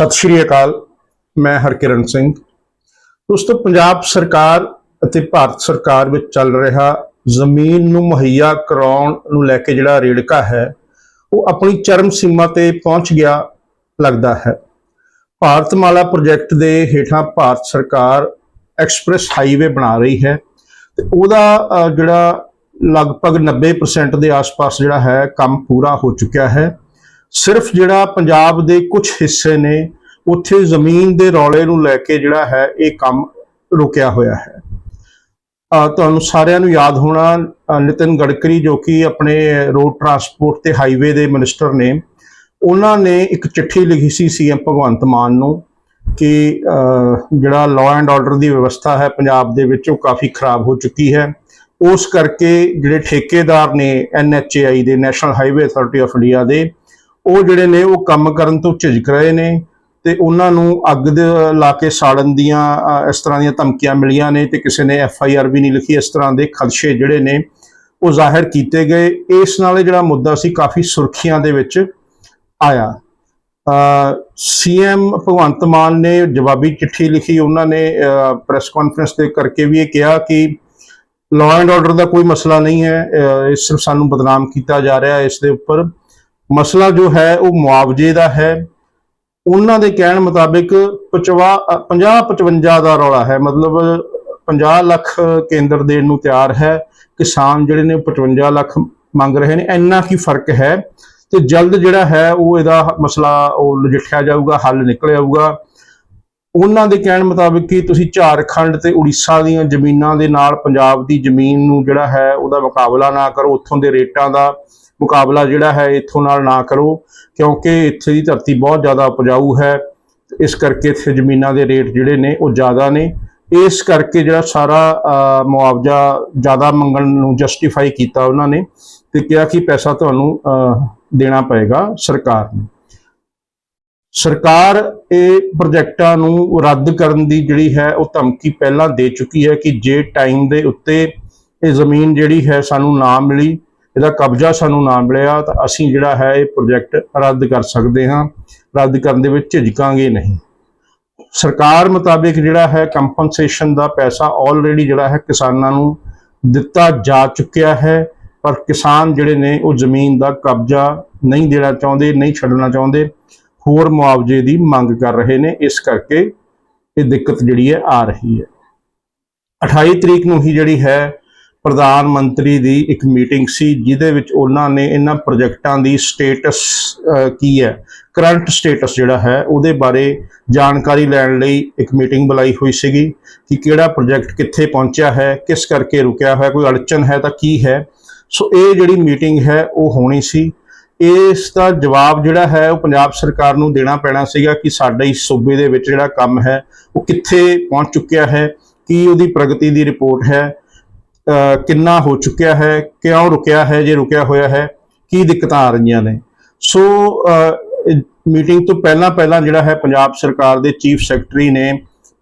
ਸਤਿ ਸ਼੍ਰੀ ਅਕਾਲ, ਮੈਂ ਹਰਕਿਰਨ ਸਿੰਘ। ਦੋਸਤੋ, ਪੰਜਾਬ ਸਰਕਾਰ ਅਤੇ ਭਾਰਤ ਸਰਕਾਰ ਵਿੱਚ ਚੱਲ ਰਿਹਾ ਜ਼ਮੀਨ ਨੂੰ ਮੁਹੱਈਆ ਕਰਾਉਣ ਨੂੰ ਲੈ ਕੇ ਜਿਹੜਾ ਰੇੜਕਾ ਹੈ, ਉਹ ਆਪਣੀ ਚਰਮ ਸੀਮਾ ਤੇ ਪਹੁੰਚ ਗਿਆ ਲੱਗਦਾ ਹੈ। ਭਾਰਤਮਾਲਾ ਪ੍ਰੋਜੈਕਟ ਦੇ ਹੇਠਾਂ ਭਾਰਤ ਸਰਕਾਰ ਐਕਸਪ੍ਰੈਸ ਹਾਈਵੇ ਬਣਾ ਰਹੀ ਹੈ ਤੇ ਉਹਦਾ ਜਿਹੜਾ ਲਗਭਗ 90% ਦੇ ਆਸ-ਪਾਸ ਜਿਹੜਾ ਹੈ, ਕੰਮ ਪੂਰਾ ਹੋ ਚੁੱਕਿਆ ਹੈ। ਸਿਰਫ ਜਿਹੜਾ ਪੰਜਾਬ ਦੇ ਕੁਝ ਹਿੱਸੇ ਨੇ, ਉੱਥੇ ਜ਼ਮੀਨ ਦੇ ਰੌਲੇ ਨੂੰ ਲੈ ਕੇ ਜਿਹੜਾ ਹੈ, ਇਹ ਕੰਮ ਰੁਕਿਆ ਹੋਇਆ ਹੈ। ਤੁਹਾਨੂੰ ਸਾਰਿਆਂ ਨੂੰ ਯਾਦ ਹੋਣਾ ਨਿਤਿਨ ਗਡਕਰੀ ਜੋ ਕਿ ਆਪਣੇ ਰੋਡ ਟਰਾਂਸਪੋਰਟ ਤੇ ਹਾਈਵੇ ਦੇ ਮਿਨਿਸਟਰ ਨੇ, ਉਹਨਾਂ ਨੇ ਇੱਕ ਚਿੱਠੀ ਲਿਖੀ ਸੀ ਸੀਐਮ ਭਗਵੰਤ ਮਾਨ ਨੂੰ ਕਿ ਜਿਹੜਾ ਲਾਅ ਐਂਡ ਆਰਡਰ ਦੀ ਵਿਵਸਥਾ ਹੈ ਪੰਜਾਬ ਦੇ ਵਿੱਚ, ਉਹ ਕਾਫੀ ਖਰਾਬ ਹੋ ਚੁੱਕੀ ਹੈ। ਉਸ ਕਰਕੇ ਜਿਹੜੇ ਠੇਕੇਦਾਰ ਨੇ ਐਨਐਚਏਆਈ ਦੇ, national highway authority of India ਦੇ ਉਹ ਜਿਹੜੇ ਨੇ ਉਹ ਕੰਮ ਕਰਨ ਤੋਂ ਝਿਜਕ ਰਹੇ ਨੇ ਤੇ ਉਹਨਾਂ ਨੂੰ ਅੱਗ ਦੇ ਲਾ ਕੇ ਸਾੜਨ ਦੀਆਂ ਇਸ ਤਰ੍ਹਾਂ ਦੀਆਂ ਧਮਕੀਆਂ ਮਿਲੀਆਂ ਨੇ ਤੇ ਕਿਸੇ ਨੇ ਐਫ ਆਈ ਆਰ ਵੀ ਨਹੀਂ ਲਿਖੀ, ਇਸ ਤਰ੍ਹਾਂ ਦੇ ਖਦਸ਼ੇ ਜਿਹੜੇ ਨੇ ਉਹ ਜ਼ਾਹਿਰ ਕੀਤੇ ਗਏ। ਇਸ ਨਾਲ ਜਿਹੜਾ ਮੁੱਦਾ ਸੀ ਕਾਫੀ ਸੁਰਖੀਆਂ ਦੇ ਵਿੱਚ ਆਇਆ। ਸੀਐਮ ਭਗਵੰਤ ਮਾਨ ਨੇ ਜਵਾਬੀ ਚਿੱਠੀ ਲਿਖੀ, ਉਹਨਾਂ ਨੇ ਪ੍ਰੈਸ ਕਾਨਫਰੰਸ ਦੇ ਕਰਕੇ ਵੀ ਇਹ ਕਿਹਾ ਕਿ ਲਾਅ ਐਂਡ ਆਰਡਰ ਦਾ ਕੋਈ ਮਸਲਾ ਨਹੀਂ ਹੈ ਇਹ ਸਿਰਫ ਸਾਨੂੰ ਬਦਨਾਮ ਕੀਤਾ ਜਾ ਰਿਹਾ ਹੈ ਇਸ ਦੇ ਉੱਪਰ। ਮਸਲਾ ਜੋ ਹੈ ਉਹ ਮੁਆਵਜ਼ੇ ਦਾ ਹੈ। ਉਹਨਾਂ ਦੇ ਕਹਿਣ ਮੁਤਾਬਿਕ 50 55 ਦਾ ਰੌਲਾ ਹੈ। ਮਤਲਬ 50 ਲੱਖ ਕੇਂਦਰ ਦੇਣ ਨੂੰ ਤਿਆਰ ਹੈ। ਕਿਸਾਨ ਜਿਹੜੇ ਨੇ ਉਹ 55 ਲੱਖ ਮੰਗ ਰਹੇ ਨੇ। ਇੰਨਾ ਕੀ ਫ਼ਰਕ ਹੈ? ਤੇ ਜਲਦ ਜਿਹੜਾ ਹੈ ਉਹ ਇਹਦਾ ਮਸਲਾ ਉਹ ਨਜਿੱਠਿਆ ਜਾਊਗਾ, ਹੱਲ ਨਿਕਲ ਆਊਗਾ। ਉਹਨਾਂ ਦੇ ਕਹਿਣ ਮੁਤਾਬਿਕ ਕਿ ਤੁਸੀਂ ਝਾਰਖੰਡ ਤੇ ਉੜੀਸਾ ਦੀਆਂ ਜ਼ਮੀਨਾਂ ਦੇ ਨਾਲ ਪੰਜਾਬ ਦੀ ਜ਼ਮੀਨ ਨੂੰ ਜਿਹੜਾ ਹੈ ਉਹਦਾ ਮੁਕਾਬਲਾ ਨਾ ਕਰੋ, ਉੱਥੋਂ ਦੇ ਰੇਟਾਂ ਦਾ ਮੁਕਾਬਲਾ ਜਿਹੜਾ ਹੈ ਇੱਥੋਂ ਨਾਲ ਨਾ ਕਰੋ, ਕਿਉਂਕਿ ਇੱਥੇ ਦੀ ਧਰਤੀ ਬਹੁਤ ਜ਼ਿਆਦਾ ਉਪਜਾਊ ਹੈ, ਇਸ ਕਰਕੇ ਇੱਥੇ ਜ਼ਮੀਨਾਂ ਦੇ ਰੇਟ ਜਿਹੜੇ ਨੇ ਉਹ ਜ਼ਿਆਦਾ ਨੇ। ਇਸ ਕਰਕੇ ਜਿਹੜਾ ਸਾਰਾ ਮੁਆਵਜ਼ਾ ਜ਼ਿਆਦਾ ਮੰਗਣ ਨੂੰ ਜਸਟੀਫਾਈ ਕੀਤਾ ਉਹਨਾਂ ਨੇ ਤੇ ਕਿਹਾ ਕਿ ਪੈਸਾ ਤੁਹਾਨੂੰ ਦੇਣਾ ਪਏਗਾ ਸਰਕਾਰ ਨੂੰ। ਸਰਕਾਰ ਇਹ ਪ੍ਰੋਜੈਕਟਾਂ ਨੂੰ ਰੱਦ ਕਰਨ ਦੀ ਜਿਹੜੀ ਹੈ ਉਹ ਧਮਕੀ ਪਹਿਲਾਂ ਦੇ ਚੁੱਕੀ ਹੈ ਕਿ ਜੇ ਟਾਈਮ ਦੇ ਉੱਤੇ ਇਹ ਜ਼ਮੀਨ ਜਿਹੜੀ ਹੈ ਸਾਨੂੰ ਨਾ ਮਿਲੀ, ਇਹਦਾ ਕਬਜ਼ਾ ਸਾਨੂੰ ਨਾ ਮਿਲਿਆ, ਤਾਂ ਅਸੀਂ ਜਿਹੜਾ ਹੈ ਇਹ ਪ੍ਰੋਜੈਕਟ ਰੱਦ ਕਰ ਸਕਦੇ ਹਾਂ। ਰੱਦ ਕਰਨ ਦੇ ਵਿੱਚ ਝਿਜਕਾਂਗੇ ਨਹੀਂ। ਸਰਕਾਰ ਮੁਤਾਬਿਕ ਜਿਹੜਾ ਹੈ ਕੰਪਨਸੇਸ਼ਨ ਦਾ ਪੈਸਾ ਆਲਰੇਡੀ ਜਿਹੜਾ ਹੈ ਕਿਸਾਨਾਂ ਨੂੰ ਦਿੱਤਾ ਜਾ ਚੁੱਕਿਆ ਹੈ, ਪਰ ਕਿਸਾਨ ਜਿਹੜੇ ਨੇ ਉਹ ਜ਼ਮੀਨ ਦਾ ਕਬਜ਼ਾ ਨਹੀਂ ਦੇਣਾ ਚਾਹੁੰਦੇ, ਨਹੀਂ ਛੱਡਣਾ ਚਾਹੁੰਦੇ। ਹੋਰ ਮੁਆਵਜ਼ੇ ਦੀ ਮੰਗ ਕਰ ਰਹੇ ਨੇ, ਇਸ ਕਰਕੇ ਇਹ ਦਿੱਕਤ ਜਿਹੜੀ ਹੈ ਆ ਰਹੀ ਹੈ। 28 ਤਰੀਕ ਨੂੰ ਹੀ ਜਿਹੜੀ ਹੈ ਪ੍ਰਧਾਨ ਮੰਤਰੀ ਦੀ ਇੱਕ ਮੀਟਿੰਗ ਸੀ, ਜਿਹਦੇ ਵਿੱਚ ਉਹਨਾਂ ਨੇ ਇਹਨਾਂ ਪ੍ਰੋਜੈਕਟਾਂ ਦੀ ਸਟੇਟਸ ਕੀ ਹੈ, ਕਰੰਟ ਸਟੇਟਸ ਜਿਹੜਾ ਹੈ, ਉਹਦੇ ਬਾਰੇ ਜਾਣਕਾਰੀ ਲੈਣ ਲਈ ਇੱਕ ਮੀਟਿੰਗ ਬੁਲਾਈ ਹੋਈ ਸੀਗੀ ਕਿ ਕਿਹੜਾ ਪ੍ਰੋਜੈਕਟ ਕਿੱਥੇ ਪਹੁੰਚਿਆ ਹੈ, ਕਿਸ ਕਰਕੇ ਰੁਕਿਆ ਹੋਇਆ ਕੋਈ ਅੜਚਨ ਹੈ ਤਾਂ ਕੀ ਹੈ। ਸੋ ਇਹ ਜਿਹੜੀ ਮੀਟਿੰਗ ਹੈ, ਉਹ ਹੋਣੀ ਸੀ। ਇਸ ਦਾ ਜਵਾਬ ਜਿਹੜਾ ਹੈ ਉਹ ਪੰਜਾਬ ਸਰਕਾਰ ਨੂੰ ਦੇਣਾ ਪੈਣਾ ਸੀਗਾ ਕਿ ਸਾਡੇ ਇਸ ਸੂਬੇ ਦੇ ਵਿੱਚ ਜਿਹੜਾ ਕੰਮ ਹੈ ਉਹ ਕਿੱਥੇ ਪਹੁੰਚ ਚੁੱਕਿਆ ਹੈ, ਕੀ ਉਹਦੀ ਪ੍ਰਗਤੀ ਦੀ ਰਿਪੋਰਟ ਹੈ ਕਿੰਨਾ ਹੋ ਚੁੱਕਿਆ ਹੈ, ਕਿਉਂ ਰੁਕਿਆ ਹੈ, ਜੇ ਰੁਕਿਆ ਹੋਇਆ ਹੈ, ਕੀ ਦਿੱਕਤਾਂ ਆ ਰਹੀਆਂ ਨੇ। ਸੋ ਮੀਟਿੰਗ ਤੋਂ ਪਹਿਲਾਂ ਪਹਿਲਾਂ ਜਿਹੜਾ ਹੈ ਪੰਜਾਬ ਸਰਕਾਰ ਦੇ ਚੀਫ ਸੈਕਟਰੀ ਨੇ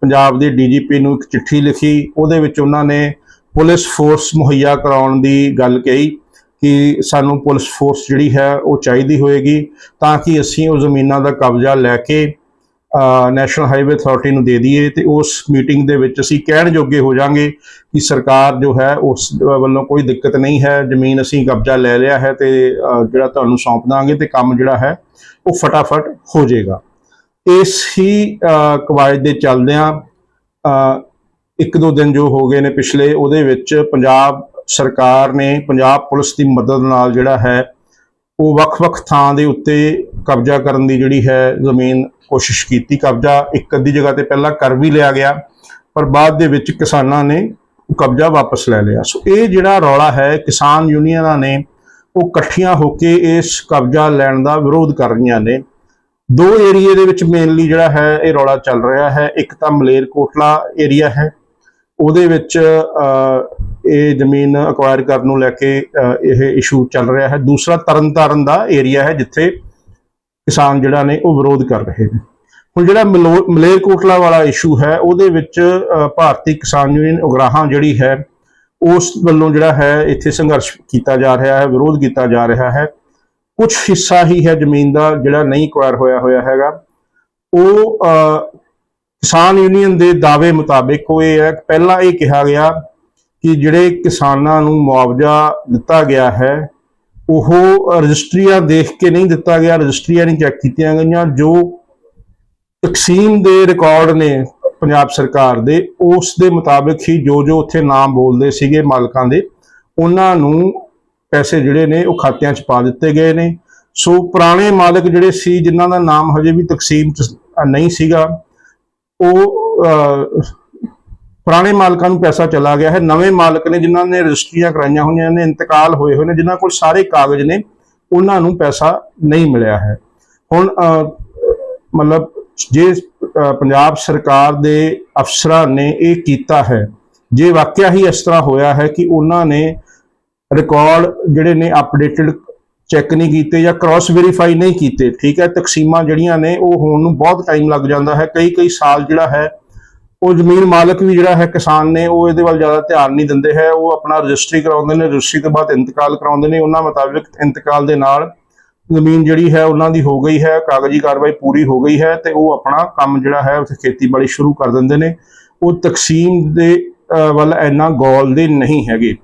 ਪੰਜਾਬ ਦੇ ਡੀਜੀਪੀ ਨੂੰ ਇੱਕ ਚਿੱਠੀ ਲਿਖੀ, ਉਹਦੇ ਵਿੱਚ ਉਹਨਾਂ ਨੇ ਪੁਲਿਸ ਫੋਰਸ ਮੁਹੱਈਆ ਕਰਾਉਣ ਦੀ ਗੱਲ ਕਹੀ। ਕਿ ਸਾਨੂੰ ਪੁਲਿਸ ਫੋਰਸ ਜਿਹੜੀ ਹੈ ਉਹ ਚਾਹੀਦੀ ਹੋਏਗੀ ਤਾਂ ਕਿ ਅਸੀਂ ਉਹ ਜ਼ਮੀਨਾਂ ਦਾ ਕਬਜ਼ਾ ਲੈ ਕੇ ਨੈਸ਼ਨਲ ਹਾਈਵੇ ਅਥਾਰਟੀ ਨੂੰ ਦੇ ਦਈਏ ਤੇ ਉਸ ਮੀਟਿੰਗ ਦੇ ਵਿੱਚ ਅਸੀਂ ਕਹਿਣ ਜੋਗੇ ਹੋ ਜਾਾਂਗੇ ਕਿ ਸਰਕਾਰ ਜੋ ਹੈ ਉਸ ਵੱਲੋਂ ਕੋਈ ਦਿੱਕਤ ਨਹੀਂ ਹੈ ਜ਼ਮੀਨ ਅਸੀਂ ਕਬਜ਼ਾ ਲੈ ਲਿਆ ਹੈ ਤੇ ਜਿਹੜਾ ਤੁਹਾਨੂੰ ਸੌਂਪ ਦਾਂਗੇ ਤੇ ਕੰਮ ਜਿਹੜਾ ਹੈ ਉਹ ਫਟਾਫਟ ਹੋ ਜਾਏਗਾ। ਇਸ ਹੀ ਅਹ, ਕਵਾਇਦ ਦੇ ਚੱਲਦਿਆਂ ਇੱਕ ਦੋ ਦਿਨ ਜੋ ਹੋ ਗਏ ਨੇ ਪਿਛਲੇ ਉਹਦੇ ਵਿੱਚ ਪੰਜਾਬ ਸਰਕਾਰ ਨੇ ਪੰਜਾਬ ਪੁਲਿਸ ਦੀ ਮਦਦ ਨਾਲ ਜਿਹੜਾ ਹੈ ਉਹ ਵੱਖ-ਵੱਖ ਥਾਂ ਦੇ ਉੱਤੇ ਕਬਜ਼ਾ ਕਰਨ ਦੀ ਜਿਹੜੀ ਹੈ ਜ਼ਮੀਨ ਕੋਸ਼ਿਸ਼ ਕੀਤੀ। ਕਬਜ਼ਾ ਇੱਕ ਅੱਧੀ ਜਗ੍ਹਾ ਤੇ ਪਹਿਲਾਂ ਕਰ ਵੀ ਲਿਆ ਗਿਆ ਪਰ ਬਾਅਦ ਦੇ ਵਿੱਚ ਕਿਸਾਨਾਂ ਨੇ ਕਬਜ਼ਾ ਵਾਪਸ ਲੈ ਲਿਆ। ਸੋ ਇਹ ਜਿਹੜਾ ਰੌਲਾ ਹੈ ਕਿਸਾਨ ਯੂਨੀਅਨਾਂ ਨੇ ਉਹ ਇਕੱਠੀਆਂ ਹੋ ਕੇ ਇਸ ਕਬਜ਼ਾ ਲੈਣ ਦਾ ਵਿਰੋਧ ਕਰ ਰਹੀਆਂ ਨੇ। ਦੋ ਏਰੀਏ ਦੇ ਵਿੱਚ ਮੇਨਲੀ ਜਿਹੜਾ ਹੈ ਇਹ ਰੌਲਾ ਚੱਲ ਰਿਹਾ ਹੈ। ਇੱਕ ਤਾਂ ਮਲੇਰਕੋਟਲਾ ਏਰੀਆ ਹੈ ਉਹਦੇ ਵਿੱਚ ਅਹ, ਇਹ ਜ਼ਮੀਨ ਅਕਵਾਇਰ ਕਰਨ ਨੂੰ ਲੈ ਕੇ ਇਹ ਇਸ਼ੂ ਚੱਲ ਰਿਹਾ ਹੈ। ਦੂਸਰਾ ਤਰਨਤਾਰਨ ਦਾ ਏਰੀਆ ਹੈ, ਜਿੱਥੇ ਕਿਸਾਨ ਜਿਹੜਾ ਨੇ ਉਹ ਵਿਰੋਧ ਕਰ ਰਹੇ ਨੇ। ਹੁਣ ਜਿਹੜਾ ਮਲੋ- ਮਲੇਰਕੋਟਲਾ ਵਾਲਾ ਇਸ਼ੂ ਹੈ, ਉਹਦੇ ਵਿੱਚ ਭਾਰਤੀ ਕਿਸਾਨ ਯੂਨੀਅਨ ਉਗਰਾਹਾਂ ਜਿਹੜੀ ਹੈ, ਉਸ ਵੱਲੋਂ ਜਿਹੜਾ ਹੈ, ਇੱਥੇ ਸੰਘਰਸ਼ ਕੀਤਾ ਜਾ ਰਿਹਾ ਹੈ, ਵਿਰੋਧ ਕੀਤਾ ਜਾ ਰਿਹਾ ਹੈ। ਕੁਝ ਹਿੱਸਾ ਹੀ ਹੈ ਜ਼ਮੀਨ ਦਾ, ਜਿਹੜਾ ਨਹੀਂ ਅਕਵਾਇਰ ਹੋਇਆ ਹੋਇਆ ਹੈਗਾ। ਉਹ ਕਿਸਾਨ ਯੂਨੀਅਨ ਦੇ ਦਾਅਵੇ ਮੁਤਾਬਿਕ ਉਹ ਇਹ ਹੈ, ਪਹਿਲਾਂ ਇਹ ਕਿਹਾ ਗਿਆ ਕਿ ਜਿਹੜੇ ਕਿਸਾਨਾਂ ਨੂੰ ਮੁਆਵਜ਼ਾ ਦਿੱਤਾ ਗਿਆ ਹੈ, ਉਹ ਰਜਿਸਟਰੀਆਂ ਦੇਖ ਕੇ ਨਹੀਂ ਦਿੱਤਾ ਗਿਆ, ਰਜਿਸਟਰੀਆਂ ਨਹੀਂ ਚੈੱਕ ਕੀਤੀਆਂ ਗਈਆਂ, ਜੋ ਤਕਸੀਮ ਦੇ ਰਿਕਾਰਡ ਨੇ ਪੰਜਾਬ ਸਰਕਾਰ ਦੇ, ਉਸ ਦੇ ਮੁਤਾਬਿਕ ਹੀ ਜੋ ਜੋ ਉੱਥੇ ਨਾਮ ਬੋਲਦੇ ਸੀਗੇ ਮਾਲਕਾਂ ਦੇ, ਉਹਨਾਂ ਨੂੰ ਪੈਸੇ ਜਿਹੜੇ ਨੇ ਉਹ ਖਾਤਿਆਂ 'ਚ ਪਾ ਦਿੱਤੇ ਗਏ ਨੇ। ਸੋ ਪੁਰਾਣੇ ਮਾਲਕ ਜਿਹੜੇ ਸੀ, ਜਿਨ੍ਹਾਂ ਦਾ ਨਾਮ ਹਜੇ ਵੀ ਤਕਸੀਮ 'ਚ ਨਹੀਂ ਸੀਗਾ, ਉਹ ਪੁਰਾਣੇ ਮਾਲਕਾਂ ਨੂੰ ਪੈਸਾ ਚਲਾ ਗਿਆ ਹੈ। ਨਵੇਂ ਮਾਲਕ ਨੇ ਜਿਨ੍ਹਾਂ ਨੇ ਰਜਿਸਟਰੀਆਂ ਕਰਾਈਆਂ ਹੋਈਆਂ ਨੇ, ਇੰਤਕਾਲ ਹੋਏ ਹੋਏ ਨੇ, ਜਿਨ੍ਹਾਂ ਕੋਲ ਸਾਰੇ ਕਾਗਜ਼ ਨੇ, ਉਹਨਾਂ ਨੂੰ ਪੈਸਾ ਨਹੀਂ ਮਿਲਿਆ ਹੈ। ਹੁਣ ਮਤਲਬ ਜੇ ਪੰਜਾਬ ਸਰਕਾਰ ਦੇ ਅਫਸਰਾਂ ਨੇ ਇਹ ਕੀਤਾ ਹੈ, ਜੇ ਵਾਕਿਆ ਹੀ ਇਸ ਤਰ੍ਹਾਂ ਹੋਇਆ ਹੈ ਕਿ ਉਹਨਾਂ ਨੇ ਰਿਕਾਰਡ ਜਿਹੜੇ ਨੇ ਅਪਡੇਟਡ ਚੈੱਕ ਨਹੀਂ ਕੀਤੇ ਜਾਂ ਕ੍ਰਾਸ ਵੈਰੀਫਾਈ ਨਹੀਂ ਕੀਤੇ, ਠੀਕ ਹੈ, ਤਕਸੀਮਾਂ ਜਿਹੜੀਆਂ ਨੇ ਉਹ ਹੋਣ ਨੂੰ ਬਹੁਤ ਟਾਈਮ ਲੱਗ ਜਾਂਦਾ ਹੈ। ਕਈ ਕਈ ਸਾਲ ਜਿਹੜਾ ਹੈ ਉਹ ਜ਼ਮੀਨ ਮਾਲਕ ਵੀ ਜਿਹੜਾ ਹੈ ਕਿਸਾਨ ਨੇ, ਉਹ ਇਹਦੇ ਵੱਲ ਜ਼ਿਆਦਾ ਧਿਆਨ ਨਹੀਂ ਦਿੰਦੇ ਹੈ। ਉਹ ਆਪਣਾ ਰਜਿਸਟਰੀ ਕਰਾਉਂਦੇ ਨੇ, ਰਜਿਸਟਰੀ ਤੋਂ ਬਾਅਦ ਇੰਤਕਾਲ ਕਰਾਉਂਦੇ ਨੇ। ਉਹਨਾਂ ਮੁਤਾਬਿਕ ਇੰਤਕਾਲ ਦੇ ਨਾਲ ਜ਼ਮੀਨ ਜਿਹੜੀ ਹੈ ਉਹਨਾਂ ਦੀ ਹੋ ਗਈ ਹੈ, ਕਾਗਜ਼ੀ ਕਾਰਵਾਈ ਪੂਰੀ ਹੋ ਗਈ ਹੈ ਤੇ ਉਹ ਆਪਣਾ ਕੰਮ ਜਿਹੜਾ ਹੈ ਉੱਥੇ ਖੇਤੀਬਾੜੀ ਸ਼ੁਰੂ ਕਰ ਦਿੰਦੇ ਨੇ। ਉਹ ਤਕਸੀਮ ਦੇ ਵੱਲ ਇੰਨਾ ਗੌਲ ਦੇ ਨਹੀਂ ਹੈਗੇ।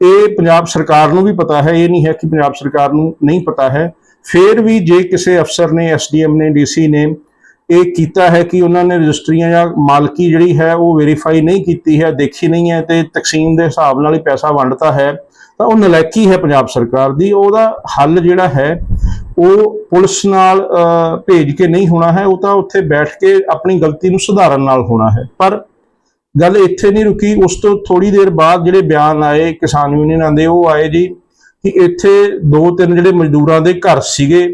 ਇਹ ਪੰਜਾਬ ਸਰਕਾਰ ਨੂੰ ਵੀ ਪਤਾ ਹੈ, ਇਹ ਨਹੀਂ ਹੈ ਕਿ ਪੰਜਾਬ ਸਰਕਾਰ ਨੂੰ ਨਹੀਂ ਪਤਾ ਹੈ। ਫਿਰ ਵੀ ਜੇ ਕਿਸੇ ਅਫਸਰ ਨੇ ਐਸਡੀਐਮ ਨੇ ਡੀਸੀ ਨੇ ਇਹ ਕੀਤਾ ਹੈ ਕਿ ਉਹਨਾਂ ਨੇ ਰਜਿਸਟਰੀਆਂ ਜਾਂ ਮਾਲਕੀ ਜਿਹੜੀ ਹੈ ਉਹ ਵੈਰੀਫਾਈ ਨਹੀਂ ਕੀਤੀ ਹੈ, ਦੇਖੀ ਨਹੀਂ ਹੈ ਤੇ ਤਕਸੀਮ ਦੇ ਹਿਸਾਬ ਨਾਲ ਹੀ ਪੈਸਾ ਵੰਡਤਾ ਹੈ, ਤਾਂ ਉਹ ਨਲਾਇਕੀ ਹੈ ਪੰਜਾਬ ਸਰਕਾਰ ਦੀ। ਉਹਦਾ ਹੱਲ ਜਿਹੜਾ ਹੈ, ਉਹ ਪੁਲਿਸ ਨਾਲ ਭੇਜ ਕੇ ਨਹੀਂ ਹੋਣਾ ਹੈ, ਉਹ ਤਾਂ ਉੱਥੇ ਬੈਠ ਕੇ ਆਪਣੀ ਗਲਤੀ ਨੂੰ ਸੁਧਾਰਨ ਨਾਲ ਹੋਣਾ ਹੈ। ਪਰ ਗੱਲ ਇੱਥੇ ਨਹੀਂ ਰੁਕੀ, ਉਸ ਤੋਂ ਥੋੜੀ ਦੇਰ ਬਾਅਦ ਜਿਹੜੇ ਬਿਆਨ ਆਏ ਕਿਸਾਨ ਯੂਨੀਅਨਾਂ ਦੇ, ਉਹ ਆਏ ਜੀ ਕਿ ਇੱਥੇ ਦੋ ਤਿੰਨ ਜਿਹੜੇ ਮਜ਼ਦੂਰਾਂ ਦੇ ਘਰ ਸੀਗੇ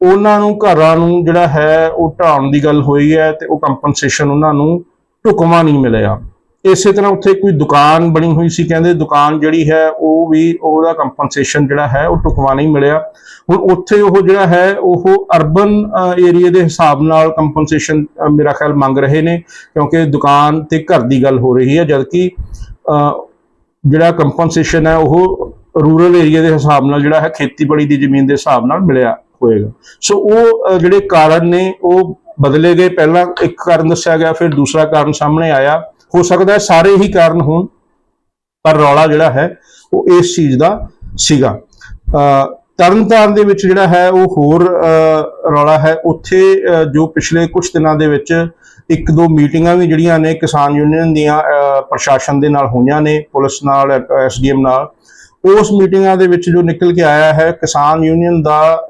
ਉਹਨਾਂ ਨੂੰ, ਘਰਾਂ ਨੂੰ ਜਿਹੜਾ ਹੈ, ਉਹ ਢਾਉਣ ਦੀ ਗੱਲ ਹੋਈ ਹੈ ਤੇ ਉਹ ਕੰਪਨਸੇਸ਼ਨ ਉਹਨਾਂ ਨੂੰ ਢੁਕਵਾਂ ਨਹੀਂ ਮਿਲਿਆ। ਇਸੇ ਤਰ੍ਹਾਂ ਉੱਥੇ ਕੋਈ ਦੁਕਾਨ ਬਣੀ ਹੋਈ ਸੀ, ਕਹਿੰਦੇ ਦੁਕਾਨ ਜਿਹੜੀ ਹੈ, ਉਹ ਵੀ ਉਹਦਾ ਕੰਪਨਸੇਸ਼ਨ ਜਿਹੜਾ ਹੈ, ਉਹ ਢੁਕਵਾਂ ਨਹੀਂ ਮਿਲਿਆ। ਹੁਣ ਉੱਥੇ ਉਹ ਜਿਹੜਾ ਹੈ, ਉਹ ਅਰਬਨ ਏਰੀਆ ਦੇ ਹਿਸਾਬ ਨਾਲ ਕੰਪਨਸੇਸ਼ਨ ਮੇਰਾ ਖਿਆਲ ਮੰਗ ਰਹੇ ਨੇ, ਕਿਉਂਕਿ ਦੁਕਾਨ ਤੇ ਘਰ ਦੀ ਗੱਲ ਹੋ ਰਹੀ ਹੈ, ਜਦਕਿ ਜਿਹੜਾ ਕੰਪਨਸੇਸ਼ਨ ਹੈ, ਉਹ ਰੂਰਲ ਏਰੀਆ ਦੇ ਹਿਸਾਬ ਨਾਲ ਜਿਹੜਾ ਹੈ, ਖੇਤੀਬਾੜੀ ਦੀ ਜ਼ਮੀਨ ਦੇ ਹਿਸਾਬ ਨਾਲ ਮਿਲਿਆ। ਹੋਏਗਾ। ਸੋ ਉਹ ਜਿਹੜੇ ਕਾਰਨ ਨੇ ਉਹ ਬਦਲੇ ਗਏ। ਪਹਿਲਾਂ ਇੱਕ ਕਾਰਨ ਦੱਸਿਆ ਗਿਆ ਫਿਰ ਦੂਸਰਾ ਕਾਰਨ ਸਾਹਮਣੇ ਆਇਆ। ਹੋ ਸਕਦਾ ਹੈ ਸਾਰੇ ਹੀ ਕਾਰਨ ਹੋਣ ਪਰ ਰੌਲਾ ਜਿਹੜਾ ਹੈ ਉਹ ਇਸ ਚੀਜ਼ ਦਾ ਸੀਗਾ। ਤਰਨਤਾਰਨ ਦੇ ਵਿੱਚ ਜਿਹੜਾ ਹੈ ਉਹ ਹੋਰ ਰੌਲਾ ਹੈ। ਉੱਥੇ ਜੋ ਪਿਛਲੇ ਕੁਝ ਦਿਨਾਂ ਦੇ ਵਿੱਚ ਇੱਕ ਦੋ ਮੀਟਿੰਗਾਂ ਵੀ ਜਿਹੜੀਆਂ ਨੇ ਕਿਸਾਨ ਯੂਨੀਅਨ ਦੀਆਂ ਅਹ, ਪ੍ਰਸ਼ਾਸਨ ਦੇ ਨਾਲ ਹੋਈਆਂ ਨੇ ਪੁਲਿਸ ਨਾਲ ਐਸਡੀਐਮ ਨਾਲ ਉਸ ਮੀਟਿੰਗਾਂ ਦੇ ਵਿੱਚ ਜੋ ਨਿਕਲ ਕੇ ਆਇਆ ਹੈ ਕਿਸਾਨ ਯੂਨੀਅਨ ਦਾ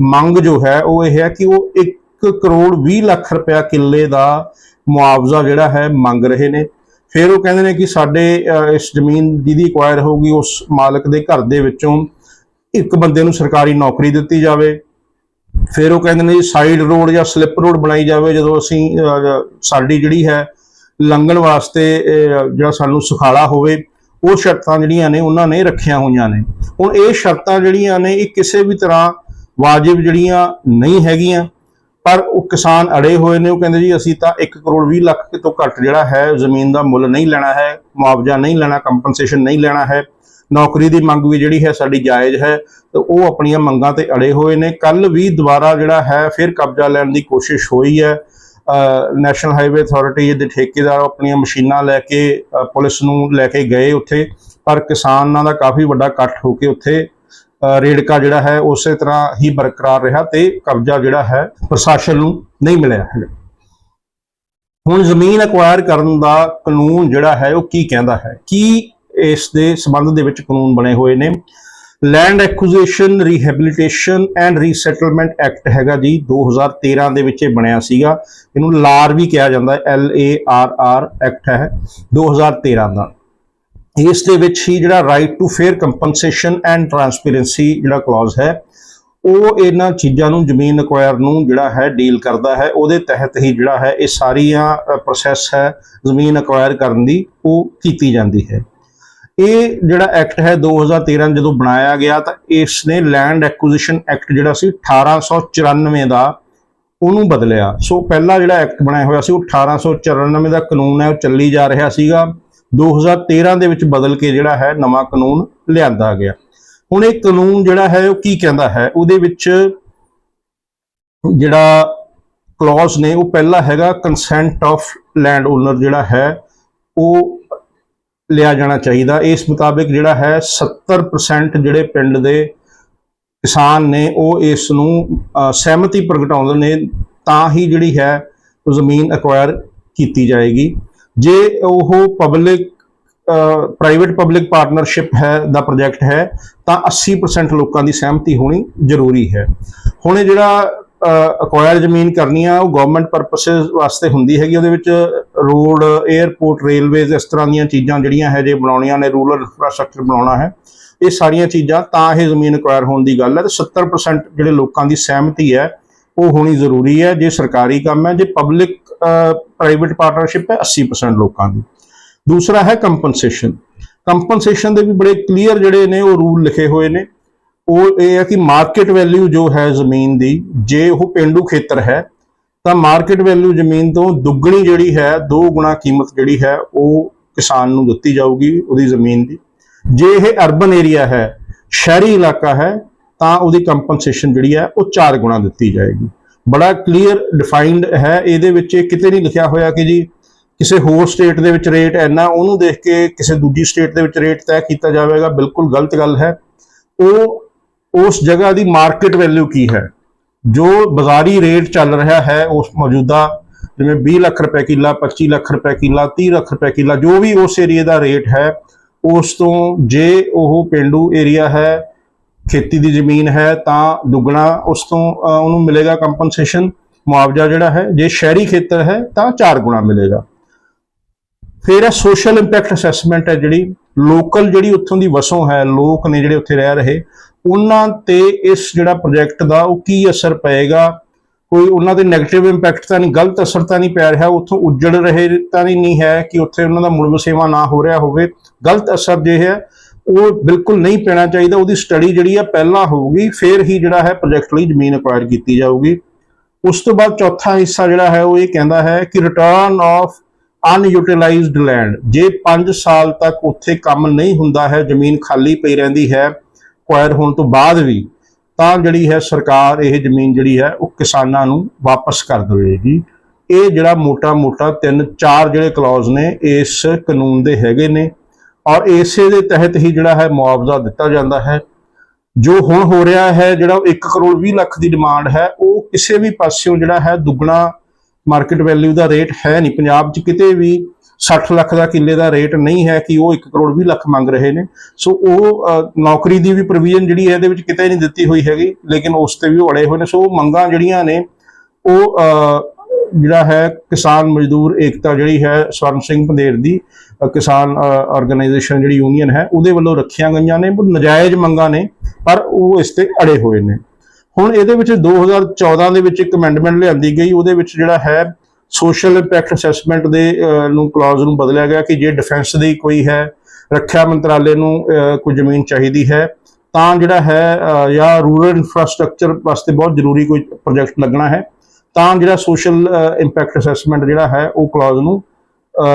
ਮੰਗ ਜੋ ਹੈ ਉਹ ਇਹ ਹੈ ਕਿ ਉਹ 1 ਕਰੋੜ 20 ਲੱਖ ਰੁਪਇਆ ਕਿੱਲੇ ਦਾ ਮੁਆਵਜ਼ਾ ਜਿਹੜਾ ਹੈ ਮੰਗ ਰਹੇ ਨੇ। ਫਿਰ ਉਹ ਕਹਿੰਦੇ ਨੇ ਕਿ ਸਾਡੇ ਅਹ, ਇਸ ਜ਼ਮੀਨ ਜਿਹਦੀ ਐਕਵਾਇਰ ਹੋਊਗੀ ਉਸ ਮਾਲਕ ਦੇ ਘਰ ਦੇ ਵਿੱਚੋਂ ਇੱਕ ਬੰਦੇ ਨੂੰ ਸਰਕਾਰੀ ਨੌਕਰੀ ਦਿੱਤੀ ਜਾਵੇ। ਫਿਰ ਉਹ ਕਹਿੰਦੇ ਨੇ ਸਾਈਡ ਰੋਡ ਜਾਂ ਸਲਿੱਪ ਰੋਡ ਬਣਾਈ ਜਾਵੇ ਜਦੋਂ ਅਸੀਂ ਸਾਡੀ ਜਿਹੜੀ ਹੈ ਲੰਘਣ ਵਾਸਤੇ ਅਹ, ਜਿਹੜਾ ਸਾਨੂੰ ਸੁਖਾਲਾ ਹੋਵੇ ਉਹ ਸ਼ਰਤਾਂ ਜਿਹੜੀਆਂ ਨੇ ਉਹਨਾਂ ਨੇ ਰੱਖੀਆਂ ਹੋਈਆਂ ਨੇ। ਹੁਣ ਇਹ ਸ਼ਰਤਾਂ ਜਿਹੜੀਆਂ ਨੇ ਇਹ ਕਿਸੇ ਵੀ ਤਰ੍ਹਾਂ ਵਾਜਿਬ ਜਿਹੜੀਆਂ ਨਹੀਂ ਹੈਗੀਆਂ, ਪਰ ਉਹ ਕਿਸਾਨ ਅੜੇ ਹੋਏ ਨੇ, ਉਹ ਕਹਿੰਦੇ ਜੀ ਅਸੀਂ ਤਾਂ 1 ਕਰੋੜ 20 ਲੱਖ ਤੋਂ ਘੱਟ ਜਿਹੜਾ ਹੈ, ਜ਼ਮੀਨ ਦਾ ਮੁੱਲ ਨਹੀਂ ਲੈਣਾ ਹੈ, ਮੁਆਵਜ਼ਾ ਨਹੀਂ ਲੈਣਾ ਕੰਪਨਸੇਸ਼ਨ ਨਹੀਂ ਲੈਣਾ ਹੈ, ਨੌਕਰੀ ਦੀ ਮੰਗ ਵੀ ਜਿਹੜੀ ਹੈ ਸਾਡੀ ਜਾਇਜ਼ ਹੈ, ਤੇ ਉਹ ਆਪਣੀਆਂ ਮੰਗਾਂ ਤੇ ਅੜੇ ਹੋਏ ਨੇ। ਕੱਲ ਵੀ ਦੁਬਾਰਾ ਜਿਹੜਾ ਹੈ, ਫਿਰ ਕਬਜ਼ਾ ਲੈਣ ਦੀ ਕੋਸ਼ਿਸ਼ ਹੋਈ ਹੈ। ਨੈਸ਼ਨਲ ਹਾਈਵੇ ਅਥਾਰਟੀ ਦੇ ਠੇਕੇਦਾਰ ਆਪਣੀਆਂ ਮਸ਼ੀਨਾਂ ਲੈ ਕੇ ਪੁਲਿਸ ਨੂੰ ਲੈ ਕੇ ਗਏ ਉੱਥੇ, ਪਰ ਕਿਸਾਨਾਂ ਦਾ ਕਾਫੀ ਵੱਡਾ ਇਕੱਠ ਹੋ ਕੇ ਉੱਥੇ ਰੇੜਕਾ ਜਿਹੜਾ ਹੈ, ਉਸੇ ਤਰ੍ਹਾਂ ਹੀ ਬਰਕਰਾਰ ਰਿਹਾ ਤੇ ਕਬਜ਼ਾ ਜਿਹੜਾ ਹੈ, ਪ੍ਰਸ਼ਾਸਨ ਨੂੰ ਨਹੀਂ ਮਿਲਿਆ ਹੈ ਹੁਣ ਜ਼ਮੀਨ ਐਕਵਾਇਰ ਕਰਨ ਦਾ ਕਾਨੂੰਨ ਜਿਹੜਾ ਹੈ, ਉਹ ਕੀ ਕਹਿੰਦਾ ਹੈ? ਕੀ ਇਸ ਦੇ ਸੰਬੰਧ ਦੇ ਵਿੱਚ ਕਾਨੂੰਨ ਬਣੇ ਹੋਏ ਨੇ? Land acquisition rehabilitation and resettlement act ਹੈਗਾ ਜੀ 2013 ਦੇ ਵਿੱਚ ਇਹ ਬਣਿਆ ਸੀਗਾ। ਇਹਨੂੰ ਲਾਰ ਵੀ ਕਿਹਾ ਜਾਂਦਾ ਹੈ L A R R act ਹੈ 2013 ਦਾ। ਇਸ ਦੇ ਵਿੱਚ ਹੀ ਜਿਹੜਾ right to fair compensation and transparency ਜਿਹੜਾ ਕਲੌਜ਼ ਹੈ, ਉਹ ਇਹਨਾਂ ਚੀਜ਼ਾਂ ਨੂੰ, ਜ਼ਮੀਨ ਐਕਵਾਇਰ ਨੂੰ ਜਿਹੜਾ ਹੈ ਡੀਲ ਕਰਦਾ ਹੈ। ਉਹਦੇ ਤਹਿਤ ਹੀ ਜਿਹੜਾ ਹੈ, ਇਹ ਸਾਰੀਆਂ ਪ੍ਰੋਸੈਸ ਹੈ ਜ਼ਮੀਨ ਐਕਵਾਇਰ ਕਰਨ ਦੀ, ਉਹ ਕੀਤੀ ਜਾਂਦੀ ਹੈ। ਇਹ ਜਿਹੜਾ ਐਕਟ ਹੈ 2013 ਜਦੋਂ ਬਣਾਇਆ ਗਿਆ ਤਾਂ ਇਸ ਨੇ ਲੈਂਡ ਐਕੁਜੀਸ਼ਨ ਐਕਟ ਜਿਹੜਾ ਸੀ 1894 ਦਾ, ਉਹਨੂੰ ਬਦਲਿਆ। ਸੋ ਪਹਿਲਾ ਜਿਹੜਾ ਐਕਟ ਬਣਾਇਆ ਹੋਇਆ ਸੀ, ਉਹ 1894 ਦਾ ਕਾਨੂੰਨ ਹੈ, ਉਹ ਚੱਲੀ ਜਾ ਰਿਹਾ ਸੀਗਾ। 2013 ਦੇ ਵਿੱਚ ਬਦਲ ਕੇ ਜਿਹੜਾ ਹੈ ਨਵਾਂ ਕਾਨੂੰਨ ਲਿਆਂਦਾ ਗਿਆ। ਹੁਣ ਇਹ ਕਾਨੂੰਨ ਜਿਹੜਾ ਹੈ ਉਹ ਕੀ ਕਹਿੰਦਾ ਹੈ? ਉਹਦੇ ਵਿੱਚ ਜਿਹੜਾ ਕਲੌਜ਼ ਨੇ, ਉਹ ਪਹਿਲਾ ਹੈਗਾ ਕੰਸੈਂਟ ਆਫ ਲੈਂਡ ਓਨਰ ਜਿਹੜਾ ਹੈ, ਉਹ ਲਿਆ ਜਾਣਾ ਚਾਹੀਦਾ। ਇਸ ਮੁਤਾਬਿਕ ਜਿਹੜਾ ਹੈ 70% ਜਿਹੜੇ ਪਿੰਡ ਦੇ ਕਿਸਾਨ ਨੇ, ਉਹ ਇਸ ਨੂੰ ਸਹਿਮਤੀ ਪ੍ਰਗਟਾਉਂਦੇ ਨੇ, ਤਾਂ ਹੀ ਜਿਹੜੀ ਹੈ ਜ਼ਮੀਨ ਐਕਵਾਇਰ ਕੀਤੀ ਜਾਏਗੀ। ਜੇ ਉਹ ਪਬਲਿਕ ਪ੍ਰਾਈਵੇਟ ਪਬਲਿਕ ਪਾਰਟਨਰਸ਼ਿਪ ਹੈ, ਦਾ ਪ੍ਰੋਜੈਕਟ ਹੈ, ਤਾਂ 80% ਲੋਕਾਂ ਦੀ ਸਹਿਮਤੀ ਹੋਣੀ ਜ਼ਰੂਰੀ ਹੈ। ਹੁਣ ਇਹ ਜਿਹੜਾ ਅਕਵਾਇਰ ਜ਼ਮੀਨ ਕਰਨੀ ਆ, ਉਹ ਗਵਰਨਮੈਂਟ ਪਰਪਸਸ ਵਾਸਤੇ ਹੁੰਦੀ ਹੈਗੀ, ਉਹਦੇ ਵਿੱਚ ਰੋਡ 에ਅਰਪੋਰਟ ਰੇਲਵੇਜ਼ ਇਸ ਤਰ੍ਹਾਂ ਦੀਆਂ ਚੀਜ਼ਾਂ ਜਿਹੜੀਆਂ ਹੈ, ਜੇ ਬਣਾਉਣੀਆਂ ਨੇ ਰੂਰਲ ਇਨਫਰਾਸਟ੍ਰਕਚਰ ਬਣਾਉਣਾ ਹੈ, ਇਹ ਸਾਰੀਆਂ ਚੀਜ਼ਾਂ ਤਾਂ ਇਹ ਜ਼ਮੀਨ ਅਕਵਾਇਰ ਹੋਣ ਦੀ ਗੱਲ ਹੈ, ਤੇ 70% ਜਿਹੜੇ ਲੋਕਾਂ ਦੀ ਸਹਿਮਤੀ ਹੈ ਉਹ ਹੋਣੀ ਜ਼ਰੂਰੀ ਹੈ, ਜੇ ਸਰਕਾਰੀ ਕੰਮ ਹੈ, ਜੇ ਪਬਲਿਕ ਪ੍ਰਾਈਵੇਟ ਪਾਰਟਨਰਸ਼ਿਪ ਹੈ 80% ਲੋਕਾਂ ਦੀ। ਦੂਸਰਾ ਹੈ ਕੰਪਨਸੇਸ਼ਨ ਕੰਪਨਸੇਸ਼ਨ ਦੇ ਵੀ ਬੜੇ ਕਲੀਅਰ ਜਿਹੜੇ ਨੇ, ਉਹ ਰੂਲ ਲਿਖੇ ਹੋਏ ਨੇ। ਉਹ ਇਹ ਹੈ ਕਿ ਮਾਰਕੀਟ ਵੈਲਿਊ ਜੋ ਹੈ ਜ਼ਮੀਨ ਦੀ, ਜੇ ਉਹ ਪਿੰਡੂ ਖੇਤਰ ਹੈ, ਤਾਂ ਮਾਰਕੀਟ ਵੈਲਿਊ ਜ਼ਮੀਨ ਤੋਂ ਦੁੱਗਣੀ ਜਿਹੜੀ ਹੈ, ਦੋ ਗੁਣਾ ਕੀਮਤ ਜਿਹੜੀ ਹੈ, ਉਹ ਕਿਸਾਨ ਨੂੰ ਦਿੱਤੀ ਜਾਊਗੀ ਉਹਦੀ ਜ਼ਮੀਨ ਦੀ। ਜੇ ਇਹ ਅਰਬਨ ਏਰੀਆ ਹੈ, ਸ਼ਹਿਰੀ ਇਲਾਕਾ ਹੈ ਤਾਂ ਉਹਦੀ ਕੰਪਨਸੇਸ਼ਨ ਜਿਹੜੀ ਹੈ ਉਹ 4 ਗੁਣਾ ਦਿੱਤੀ ਜਾਏਗੀ। ਬੜਾ ਕਲੀਅਰ ਡਿਫਾਈਨਡ ਹੈ, ਇਹਦੇ ਵਿੱਚ ਇਹ ਕਿਤੇ ਨਹੀਂ ਲਿਖਿਆ ਹੋਇਆ ਕਿ ਜੀ ਕਿਸੇ ਹੋਰ ਸਟੇਟ ਦੇ ਵਿੱਚ ਰੇਟ ਇੰਨਾ, ਉਹਨੂੰ ਦੇਖ ਕੇ ਕਿਸੇ ਦੂਜੀ ਸਟੇਟ ਦੇ ਵਿੱਚ ਰੇਟ ਤੈਅ ਕੀਤਾ ਜਾਵੇਗਾ, ਬਿਲਕੁਲ ਗਲਤ ਗੱਲ ਹੈ। ਉਹ, ਉਸ ਜਗ੍ਹਾ ਦੀ ਮਾਰਕੀਟ ਵੈਲਿਊ ਕੀ ਹੈ? ਜੋ ਬਾਜ਼ਾਰੀ ਰੇਟ ਚੱਲ ਰਿਹਾ ਹੈ, ਉਸ ਮੌਜੂਦਾ ਜਿਵੇਂ 20 ਲੱਖ ਰੁਪਏ ਕਿੱਲਾ 25 ਲੱਖ ਰੁਪਏ ਕਿੱਲਾ 30 ਲੱਖ ਰੁਪਏ ਕਿੱਲਾ, ਜੋ ਵੀ ਉਸ ਏਰੀਆ ਦਾ ਰੇਟ ਹੈ, ਉਸ ਤੋਂ ਜੇ ਉਹ ਪਿੰਡੂ ਏਰੀਆ ਹੈ ਖੇਤੀ ਦੀ ਜ਼ਮੀਨ ਹੈ, ਤਾਂ ਦੁੱਗਣਾ ਉਸ ਤੋਂ ਉਹਨੂੰ ਮਿਲੇਗਾ ਕੰਪਨਸੇਸ਼ਨ ਮੁਆਵਜ਼ਾ ਜਿਹੜਾ ਹੈ, ਜੇ ਸ਼ਹਿਰੀ ਖੇਤਰ ਹੈ, ਤਾਂ 4 ਗੁਣਾ ਮਿਲੇਗਾ। ਫਿਰ ਹੈ ਸੋਸ਼ਲ ਇੰਪੈਕਟ ਅਸੈਸਮੈਂਟ ਹੈ ਜਿਹੜੀ ਲੋਕਲ ਜਿਹੜੀ ਉੱਥੋਂ ਦੀ ਵਸੋਂ ਹੈ, ਲੋਕ ਨੇ ਜਿਹੜੇ ਉੱਥੇ ਰਹਿ ਰਹੇ, ਉਹਨਾਂ ਤੇ ਇਸ ਜਿਹੜਾ ਪ੍ਰੋਜੈਕਟ ਦਾ ਉਹ ਕੀ ਅਸਰ ਪਏਗਾ? ਕੋਈ ਉਹਨਾਂ ਦੇ 네ਗੇਟਿਵ ਇੰਪੈਕਟ ਤਾਂ ਨਹੀਂ, ਗਲਤ ਅਸਰ ਤਾਂ ਨਹੀਂ ਪੈ ਰਿਹਾ, ਉੱਥੋਂ ਉੱਜੜ ਰਹੇ ਤਾਂ ਨਹੀਂ ਨਹੀਂ ਹੈ ਕਿ ਉੱਥੇ ਉਹਨਾਂ ਦਾ ਮੁੜ ਵਸੇਵਾ ਨਾ ਹੋ ਰਿਹਾ ਹੋਵੇ। ਗਲਤ ਅਸਰ ਜੇ ਹੈ ਉਹ ਬਿਲਕੁਲ ਨਹੀਂ ਪੈਣਾ ਚਾਹੀਦਾ। ਉਹਦੀ ਸਟੱਡੀ ਜਿਹੜੀ ਆ ਪਹਿਲਾਂ ਹੋਊਗੀ, ਫਿਰ ਹੀ ਜਿਹੜਾ ਹੈ ਪ੍ਰੋਜੈਕਟ ਲਈ ਜ਼ਮੀਨ ਅਕਵਾਇਰ ਕੀਤੀ ਜਾਊਗੀ। ਉਸ ਤੋਂ ਬਾਅਦ ਚੌਥਾ ਹਿੱਸਾ ਜਿਹੜਾ ਹੈ, ਉਹ ਇਹ ਕਹਿੰਦਾ ਹੈ ਕਿ ਰਿਟਰਨ ਆਫ ਅਨਯੂਟਿਲਾਈਜ਼ਡ ਲੈਂਡ ਜੇ 5 ਸਾਲ ਤੱਕ ਉੱਥੇ ਕੰਮ ਨਹੀਂ ਹੁੰਦਾ ਹੈ, ਜ਼ਮੀਨ ਖਾਲੀ ਪਈ ਰਹਿੰਦੀ ਹੈ ਅਕਵਾਇਰ ਹੋਣ ਤੋਂ ਬਾਅਦ ਵੀ, ਤਾਂ ਜਿਹੜੀ ਹੈ ਸਰਕਾਰ ਇਹ ਜ਼ਮੀਨ ਜਿਹੜੀ ਹੈ, ਉਹ ਕਿਸਾਨਾਂ ਨੂੰ ਵਾਪਸ ਕਰ ਦੇਵੇਗੀ। ਇਹ ਜਿਹੜਾ ਮੋਟਾ-ਮੋਟਾ ਤਿੰਨ ਚਾਰ ਜਿਹੜੇ ਕਲੌਜ਼ ਨੇ, ਇਸ ਕਾਨੂੰਨ ਦੇ ਹੈਗੇ ਨੇ ਔਰ ਇਸੇ ਦੇ ਤਹਿਤ ਹੀ ਜਿਹੜਾ ਹੈ ਮੁਆਵਜ਼ਾ ਦਿੱਤਾ ਜਾਂਦਾ ਹੈ। ਜੋ ਹੁਣ ਹੋ ਰਿਹਾ ਹੈ, ਜਿਹੜਾ 1 ਕਰੋੜ 20 ਲੱਖ ਦੀ ਡਿਮਾਂਡ ਹੈ, ਉਹ ਕਿਸੇ ਵੀ ਪਾਸਿਓਂ ਜਿਹੜਾ ਹੈ ਦੁੱਗਣਾ ਮਾਰਕੀਟ ਵੈਲਿਊ ਦਾ ਰੇਟ ਹੈ ਨਹੀਂ। ਪੰਜਾਬ 'ਚ ਕਿਤੇ ਵੀ 60 ਲੱਖ ਦਾ ਕਿੱਲੇ ਦਾ ਰੇਟ ਨਹੀਂ ਹੈ ਕਿ ਉਹ 1 ਕਰੋੜ 20 ਲੱਖ ਮੰਗ ਰਹੇ ਨੇ। ਸੋ ਉਹ ਨੌਕਰੀ ਦੀ ਵੀ ਪ੍ਰੋਵੀਜ਼ਨ ਜਿਹੜੀ ਹੈ, ਇਹਦੇ ਵਿੱਚ ਕਿਤੇ ਨਹੀਂ ਦਿੱਤੀ ਹੋਈ ਹੈਗੀ, ਲੇਕਿਨ ਉਸ ਤੇ ਵੀ ਉਹ ਅੜੇ ਹੋਏ ਨੇ। ਸੋ ਉਹ ਮੰਗਾਂ ਜਿਹੜੀਆਂ ਨੇ, ਉਹ ਜਿਹੜਾ ਹੈ ਕਿਸਾਨ ਮਜ਼ਦੂਰ ਏਕਤਾ ਜਿਹੜੀ ਹੈ ਸਵਰਨ ਸਿੰਘ ਪੰਦੇਰ ਦੀ ਕਿਸਾਨ ਆਰਗੇਨਾਈਜੇਸ਼ਨ ਜਿਹੜੀ ਯੂਨੀਅਨ ਹੈ, ਉਹਦੇ ਵੱਲੋਂ ਰੱਖੀਆਂ ਗਈਆਂ ਨੇ ਉਹ ਨਜਾਇਜ਼ ਮੰਗਾਂ ਨੇ, ਪਰ ਉਹ ਇਸ ਤੇ ਅੜੇ ਹੋਏ ਨੇ। ਹੁਣ ਇਹਦੇ ਵਿੱਚ 2014 ਦੇ ਵਿੱਚ ਇੱਕ ਅਮੈਂਡਮੈਂਟ ਲਿਆਂਦੀ ਗਈ, ਉਹਦੇ ਵਿੱਚ ਜਿਹੜਾ ਹੈ ਸੋਸ਼ਲ ਇੰਪੈਕਟ ਅਸੈਸਮੈਂਟ ਦੇ ਨੂੰ ਕਲੌਜ਼ ਨੂੰ ਬਦਲਿਆ ਗਿਆ ਕਿ ਜੇ ਡਿਫੈਂਸ ਦੀ ਕੋਈ ਹੈ, ਰੱਖਿਆ ਮੰਤਰਾਲੇ ਨੂੰ ਕੋਈ ਜ਼ਮੀਨ ਚਾਹੀਦੀ ਹੈ, ਤਾਂ ਜਿਹੜਾ ਹੈ ਜਾਂ ਰੂਰਲ ਇਨਫਰਾਸਟ੍ਰਕਚਰ ਵਾਸਤੇ ਬਹੁਤ ਜ਼ਰੂਰੀ ਕੋਈ ਪ੍ਰੋਜੈਕਟ ਲੱਗਣਾ ਹੈ। ਤਾਂ ਜਿਹੜਾ ਸੋਸ਼ਲ ਇੰਪੈਕਟ ਅਸੈਸਮੈਂਟ ਜਿਹੜਾ ਹੈ, ਉਹ ਕਲੌਜ਼ ਨੂੰ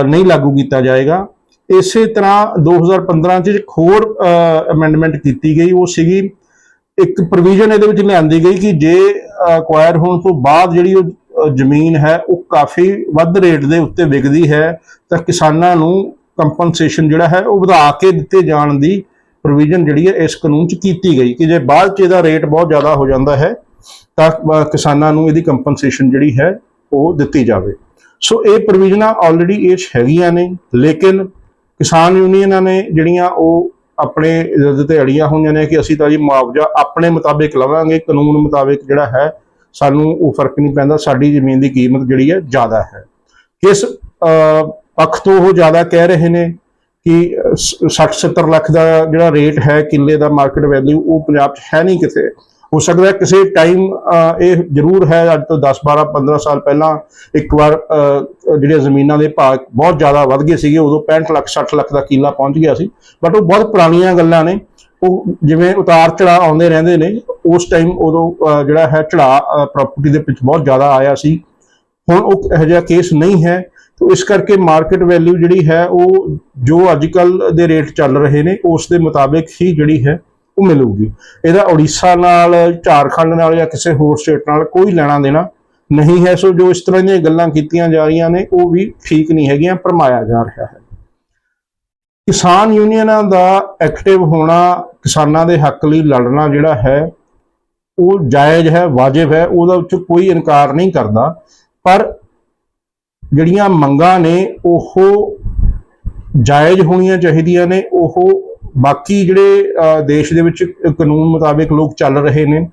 ਨਹੀਂ ਲਾਗੂ ਕੀਤਾ ਜਾਏਗਾ। ਇਸੇ ਤਰ੍ਹਾਂ 2015 ਚ ਇੱਕ ਹੋਰ ਅਮੈਂਡਮੈਂਟ ਕੀਤੀ ਗਈ, ਉਹ ਸੀਗੀ ਇੱਕ ਪ੍ਰੋਵੀਜ਼ਨ ਇਹਦੇ ਵਿੱਚ ਲਿਆਂਦੀ ਗਈ ਕਿ ਜੇ ਅਕਵਾਇਰ ਹੋਣ ਤੋਂ ਬਾਅਦ ਜਿਹੜੀ ਉਹ ਜ਼ਮੀਨ ਹੈ, ਉਹ ਕਾਫੀ ਵੱਧ ਰੇਟ ਦੇ ਉੱਤੇ ਵਿਕਦੀ ਹੈ, ਤਾਂ ਕਿਸਾਨਾਂ ਨੂੰ ਕੰਪਨਸੇਸ਼ਨ ਜਿਹੜਾ ਹੈ, ਉਹ ਵਧਾ ਕੇ ਦਿੱਤੇ ਜਾਣ ਦੀ ਪ੍ਰੋਵੀਜ਼ਨ ਜਿਹੜੀ ਹੈ, ਇਸ ਕਾਨੂੰਨ 'ਚ ਕੀਤੀ ਗਈ ਕਿ ਜੇ ਬਾਅਦ 'ਚ ਇਹਦਾ ਰੇਟ ਬਹੁਤ ਜ਼ਿਆਦਾ ਹੋ ਜਾਂਦਾ ਹੈ ਤਾਂ ਕਿਸਾਨਾਂ ਨੂੰ ਇਹਦੀ ਕੰਪਨਸੇਸ਼ਨ ਜਿਹੜੀ ਹੈ ਉਹ ਦਿੱਤੀ ਜਾਵੇ। ਸੋ ਇਹ ਪ੍ਰੋਵੀਜ਼ਨਾਂ ਆਲਰੇਡੀ ਇਹ ਹੈਗੀਆਂ ਨੇ ਲੇਕਿਨ ਕਿਸਾਨ ਯੂਨੀਅਨਾਂ ਨੇ ਜਿਹੜੀਆਂ ਉਹ ਆਪਣੇ ਜਿੱਦ ਤੇ ਅੜੀਆਂ ਹੋਈਆਂ ਨੇ ਕਿ ਅਸੀਂ ਤਾਂ ਜੀ ਮੁਆਵਜ਼ਾ ਆਪਣੇ ਮੁਤਾਬਿਕ ਲਵਾਂਗੇ ਕਾਨੂੰਨ ਮੁਤਾਬਿਕ ਜਿਹੜਾ ਹੈ ਸਾਨੂੰ ਉਹ ਫ਼ਰਕ ਨਹੀਂ ਪੈਂਦਾ ਸਾਡੀ ਜ਼ਮੀਨ ਦੀ ਕੀਮਤ ਜਿਹੜੀ ਹੈ ਜ਼ਿਆਦਾ ਹੈ। ਕਿਸ ਅ, ਪੱਖ ਤੋਂ ਉਹ ਜ਼ਿਆਦਾ ਕਹਿ ਰਹੇ ਨੇ ਕਿ 60 70 ਲੱਖ ਦਾ ਜਿਹੜਾ ਰੇਟ ਹੈ ਕਿੱਲੇ ਦਾ ਮਾਰਕੀਟ ਵੈਲਿਊ ਉਹ ਪੰਜਾਬ 'ਚ ਹੈ ਨਹੀਂ ਕਿਤੇ। ਹੋ ਸਕਦਾ ਕਿਸੇ ਟਾਈਮ ਇਹ ਜ਼ਰੂਰ ਹੈ, ਅੱਜ ਤੋਂ 10 12 15 ਸਾਲ ਪਹਿਲਾਂ ਇੱਕ ਵਾਰ ਜਿਹੜੇ ਜ਼ਮੀਨਾਂ ਦੇ ਭਾਅ ਬਹੁਤ ਜ਼ਿਆਦਾ ਵੱਧ ਗਏ ਸੀਗੇ, ਉਦੋਂ 65 ਲੱਖ 60 ਲੱਖ ਦਾ ਕਿੱਲਾ ਪਹੁੰਚ ਗਿਆ ਸੀ। ਬਟ ਉਹ ਬਹੁਤ ਪੁਰਾਣੀਆਂ ਗੱਲਾਂ ਨੇ। ਉਹ ਜਿਵੇਂ ਉਤਾਰ ਚੜਾਅ ਆਉਂਦੇ ਰਹਿੰਦੇ ਨੇ, ਉਸ ਟਾਈਮ ਉਦੋਂ ਜਿਹੜਾ ਹੈ ਚੜਾਅ ਪ੍ਰਾਪਰਟੀ ਦੇ ਵਿੱਚ ਬਹੁਤ ਜ਼ਿਆਦਾ ਆਇਆ ਸੀ। ਹੁਣ ਉਹ ਇਹੋ ਜਿਹਾ ਕੇਸ ਨਹੀਂ ਹੈ। ਤੋ ਇਸ ਕਰਕੇ ਮਾਰਕੀਟ ਵੈਲਿਊ ਜਿਹੜੀ ਹੈ, ਉਹ ਜੋ ਅੱਜ ਕੱਲ ਦੇ ਰੇਟ ਚੱਲ ਰਹੇ ਨੇ, ਉਸ ਦੇ ਮੁਤਾਬਿਕ ਹੀ ਜਿਹੜੀ ਹੈ ਉਹ ਮਿਲੂਗੀ। ਇਹਦਾ ਉੜੀਸਾ ਨਾਲ, ਝਾਰਖੰਡ ਨਾਲ ਜਾਂ ਕਿਸੇ ਹੋਰ ਸਟੇਟ ਨਾਲ ਕੋਈ ਲੈਣਾ ਦੇਣਾ ਨਹੀਂ ਹੈ। ਸੋ ਜੋ ਇਸ ਤਰ੍ਹਾਂ ਦੀਆਂ ਗੱਲਾਂ ਕੀਤੀਆਂ ਜਾ ਰਹੀਆਂ ਨੇ, ਉਹ ਵੀ ਠੀਕ ਨਹੀਂ ਹੈਗੀਆਂ, ਭਰਮਾਇਆ ਜਾ ਰਿਹਾ ਹੈ। ਕਿਸਾਨ ਯੂਨੀਅਨਾਂ ਦਾ ਐਕਟਿਵ ਹੋਣਾ ਕਿਸਾਨਾਂ ਦੇ ਹੱਕ ਲਈ ਲੜਨਾ ਜਿਹੜਾ ਹੈ, ਉਹ ਜਾਇਜ਼ ਹੈ, ਵਾਜਿਬ ਹੈ, ਉਹਦਾ ਵਿੱਚ ਕੋਈ ਇਨਕਾਰ ਨਹੀਂ ਕਰਦਾ। ਪਰ ਜਿਹੜੀਆਂ ਮੰਗਾਂ ਨੇ, ਉਹ ਜਾਇਜ਼ ਹੋਣੀਆਂ ਚਾਹੀਦੀਆਂ ਨੇ, ਉਹ ਬਾਕੀ ਜਿਹੜੇ ਦੇਸ਼ ਦੇ ਵਿੱਚ ਕਾਨੂੰਨ ਮੁਤਾਬਿਕ ਲੋਕ ਚੱਲ ਰਹੇ ਨੇ,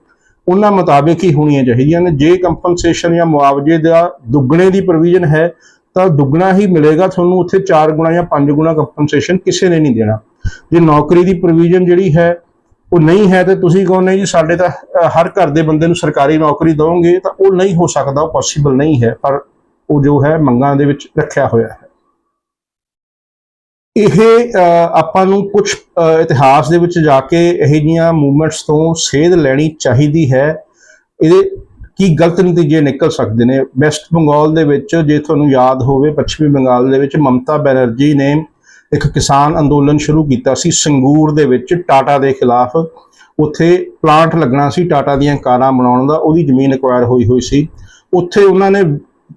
ਉਹਨਾਂ ਮੁਤਾਬਿਕ ਹੀ ਹੋਣੀਆਂ ਚਾਹੀਦੀਆਂ ਨੇ। ਜੇ ਕੰਪਨਸੇਸ਼ਨ ਜਾਂ ਮੁਆਵਜ਼ੇ ਦਾ ਦੁੱਗਣੇ ਦੀ ਪ੍ਰੋਵੀਜ਼ਨ ਹੈ, ਤਾਂ ਦੁੱਗਣਾ ਹੀ ਮਿਲੇਗਾ ਤੁਹਾਨੂੰ। ਉੱਥੇ 4 ਗੁਣਾ ਜਾਂ 5 ਗੁਣਾ ਕੰਪਨਸੇਸ਼ਨ ਕਿਸੇ ਨੇ ਨਹੀਂ ਦੇਣਾ। ਜੇ ਨੌਕਰੀ ਦੀ ਪ੍ਰੋਵੀਜ਼ਨ ਜਿਹੜੀ ਹੈ, ਉਹ ਨਹੀਂ ਹੈ, ਤੇ ਤੁਸੀਂ ਕਹੋ ਜੀ, ਸਾਡੇ ਤਾਂ ਹਰ ਘਰ ਦੇ ਬੰਦੇ ਨੂੰ ਸਰਕਾਰੀ ਨੌਕਰੀ ਦਵੋਗੇ, ਤਾਂ ਉਹ ਨਹੀਂ ਹੋ ਸਕਦਾ, ਉਹ ਪੋਸੀਬਲ ਨਹੀਂ ਹੈ। ਪਰ ਉਹ ਜੋ ਹੈ, ਮੰਗਾਂ ਦੇ ਵਿੱਚ ਰੱਖਿਆ ਹੋਇਆ ਹੈ। ਇਹ ਆਪਾਂ ਨੂੰ ਕੁਝ ਇਤਿਹਾਸ ਦੇ ਵਿੱਚ ਜਾ ਕੇ ਇਹ ਜੀਆਂ ਮੂਵਮੈਂਟਸ ਤੋਂ ਸੇਧ ਲੈਣੀ ਚਾਹੀਦੀ ਹੈ। ਇਹਦੇ ਕੀ ਗਲਤ ਨਤੀਜੇ ਨਿਕਲ ਸਕਦੇ ਨੇ? ਵੈਸਟ ਬੰਗਾਲ ਦੇ ਵਿੱਚ ਜੇ ਤੁਹਾਨੂੰ ਯਾਦ ਹੋਵੇ, ਪੱਛਮੀ ਬੰਗਾਲ ਦੇ ਵਿੱਚ ਮਮਤਾ ਬੈਨਰਜੀ ਨੇ ਇੱਕ ਕਿਸਾਨ ਅੰਦੋਲਨ ਸ਼ੁਰੂ ਕੀਤਾ ਸੀ ਸੰਗੂਰ ਦੇ ਵਿੱਚ ਟਾਟਾ ਦੇ ਖਿਲਾਫ। ਉੱਥੇ ਪਲਾਂਟ ਲੱਗਣਾ ਸੀ, ਟਾਟਾ ਦੀਆਂ ਕਾਰਾਂ ਬਣਾਉਣ ਦਾ, ਉਹਦੀ ਜ਼ਮੀਨ ਐਕਵਾਇਰ ਹੋਈ ਹੋਈ ਸੀ। ਉੱਥੇ ਉਹਨਾਂ ਨੇ